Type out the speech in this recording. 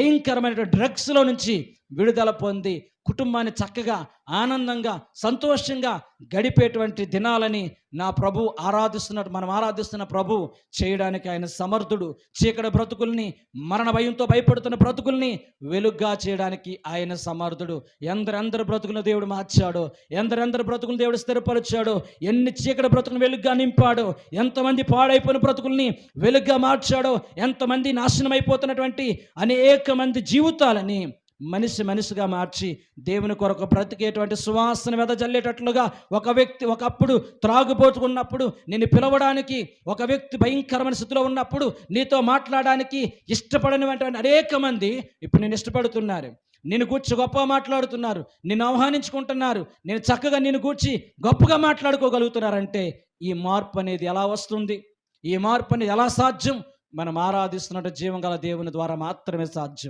భయంకరమైన డ్రగ్స్లో నుంచి విడుదల పొంది కుటుంబాన్ని చక్కగా ఆనందంగా సంతోషంగా గడిపేటువంటి దినాలని నా ప్రభు ఆరాధిస్తున్నట్టు మనం ఆరాధిస్తున్న ప్రభు చేయడానికి ఆయన సమర్థుడు. చీకటి బ్రతుకుల్ని మరణ భయంతో భయపడుతున్న బ్రతుకుల్ని వెలుగ్గా చేయడానికి ఆయన సమర్థుడు. ఎందరెందరు బ్రతుకులను దేవుడు మార్చాడో ఎందరెందరు బ్రతుకులను దేవుడు స్థిరపరిచాడో ఎన్ని చీకటి బ్రతుకును వెలుగ్గా నింపాడో ఎంతమంది పాడైపోయిన బ్రతుకుల్ని వెలుగ్గా మార్చాడో ఎంతమంది నాశనం అయిపోతున్నటువంటి అనేక మంది జీవితాలని మనిషి మనిషిగా మార్చి దేవుని కొరకు బ్రతికేటువంటి సువాసన వెదజల్లేటట్లుగా ఒక వ్యక్తి ఒకప్పుడు త్రాగుపోతుకున్నప్పుడు నిన్ను పిలవడానికి ఒక వ్యక్తి భయంకరమైన స్థితిలో ఉన్నప్పుడు నీతో మాట్లాడడానికి ఇష్టపడనివంటి అనేక మంది ఇప్పుడు నేను ఇష్టపడుతున్నారు. నేను కూర్చి గొప్ప మాట్లాడుతున్నారు నిన్ను ఆహ్వానించుకుంటున్నారు నేను చక్కగా నిన్ను కూర్చి గొప్పగా మాట్లాడుకోగలుగుతున్నారంటే ఈ మార్పు అనేది ఎలా వస్తుంది? ఈ మార్పు అనేది ఎలా సాధ్యం? మనం ఆరాధిస్తున్నట్టు జీవం గల దేవుని ద్వారా మాత్రమే సాధ్యం.